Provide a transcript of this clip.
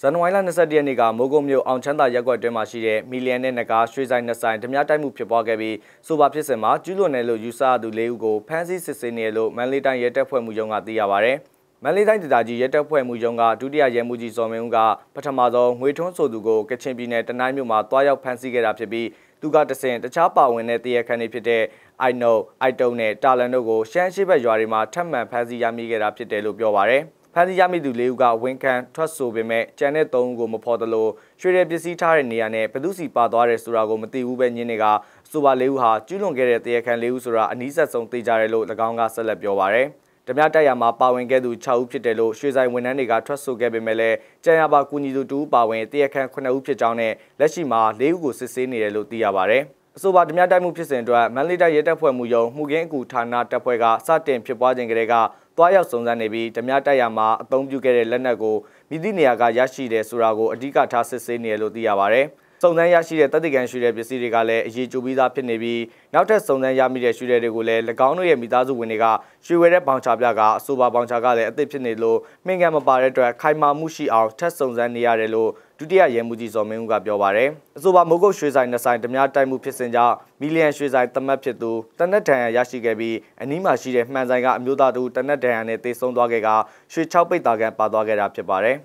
ဇန်နဝါရီလ22ရက်နေ့ကမိုးကုတ်မြို့အောင်ချမ်းသာရပ်ကွက်တွင်မှရှိတဲ့မီလီယံနဲ့နဂါရွှေဆိုင်နှစ်ဆိုင်ဓမြတိုက်မှုဖြစ်ပွားခဲ့ပြီးဆိုပါဖြစ်စဉ်မှာကျူးလွန်တယ်လို့ယူဆရသူ၄ဦးကိုဖမ်းဆီးစစ်ဆေးနေလို့မန်လေးတိုင်းရဲတပ်ဖွဲ့မှုရုံးကသိရပါဗျ။မန်လေးတိုင်းဒေသကြီးရဲတပ်ဖွဲ့မှုရုံးကဒုတိယရဲမှူးကြီးစော်မင်းဦးကပထမဆုံးငွေထွန်းဆိုသူကိုကချင်ပြည်နယ်တနိုင်းမြို့မှာတွားရောက်ဖမ်းဆီးခဲ့တာဖြစ်ပြီးသူကတဆင်တခြားပါဝင်တဲ့တရခန်တွေဖြစ်တဲ့အိုင်နိုအိုက်တုံနဲ့တာလန်တို့ကိုရှမ်းရှိဘက်ရွာတွေမှာထပ်မံဖမ်းဆီးရမိခဲ့တာဖြစ်တယ်လို့ပြောပါရယ်။ဖ မ်းဆီးရမိသူ၄ဦးကဝန်ခံထွက်ဆိုပေမဲ့ကြံတဲ့၃ဦးကိုမဖော်သလိုရွှေရပစ္စည်းထားတဲ့နေရာနဲ့ဘသူစီပါသွားတယ်ဆိုတာကိုမသိဘူးပဲညင်းနေကအဆိုပါ၄ဦးဟာကျူးလွန်ခဲ့တဲ့တရားခံ၄ဦးဆိုတာအနည်းဆက်ဆုံးသိကြတယ်လို့၎င်းကဆက်လက်ပြောပါရယ်ဓမြတိုက်ရမှာပါဝင်ခဲ့သူ6ဦးဖြစ်တယ်လို့ရွှေဆိုင်ဝန်ထမ်းတွေကထွက်ဆိုခဲ့ပေမဲ့လည်းကြံရပါကူညီသူ2ဦးပါဝင်တရားခံ9ဦးဖြစ်ကြောင်းနဲ့လက်ရှိမှာ4ဦးကိုစစ်ဆေးနေတယ်လို့သိရပါဗျ။အဆိုပါဓမြတိုက်မှုဖြစ်စဉ်အတွက်မန်လေးတိုင်းရဲတပ်ဖွဲ့မှုယုံမှုကင်းအကူဌာနတပ်ဖွဲ့ကစတင်ဖြစ်ပွားခြင်းကလေးက တွားရောက်စုံစမ်းနေပြီးဓမြတိုက်ရမှာအသုံးပြုခဲ့တဲ့လက်နက်ကိုမိသည့်နေရာကရရှိတယ်ဆိုတာကိုအဓိကထားစစ်ဆေးနေရလို့သိရပါဗျ။စုံစမ်းရရှိတဲ့တပ်တိကန်ရှိတဲ့ပစ္စည်းတွေကလည်းအရေးကြိုပြီးသားဖြစ်နေပြီးနောက်ထပ်စုံစမ်းရမိတဲ့ရှိတဲ့တွေကိုလည်း၎င်းတို့ရဲ့မိသားစုဝင်တွေကရွှေဝဲတဲ့ဘောင်ချပြကအဆိုပါဘောင်ချကလည်းအသစ်ဖြစ်နေလို့မင်္ဂန်မပါတဲ့အတွက်ခိုင်မာမှုရှိအောင်ထပ်စုံစမ်းနေရတယ်လို့ ဒုတိယရဲမှူးကြီးဇော်မင်းဦးကပြောပါရယ်အဆိုပါမိုးကုတ်ရွှေဆိုင်နှစ်ဆိုင်ဓမြတိုက်မှုဖြစ်စဉ်ကြောင့်မီလီယံရွှေဆိုင်တမတ်ဖြစ်သူတနက်တန်ရရှိခဲ့ပြီးအနီးမှာရှိတဲ့မှန်ဆိုင်ကအမျိုးသားတို့တနက်တန်ရနဲ့တေဆုံးသွားခဲ့ကရွှေ6ပိတ်တာကန်ပါသွားခဲ့တာဖြစ်ပါတယ်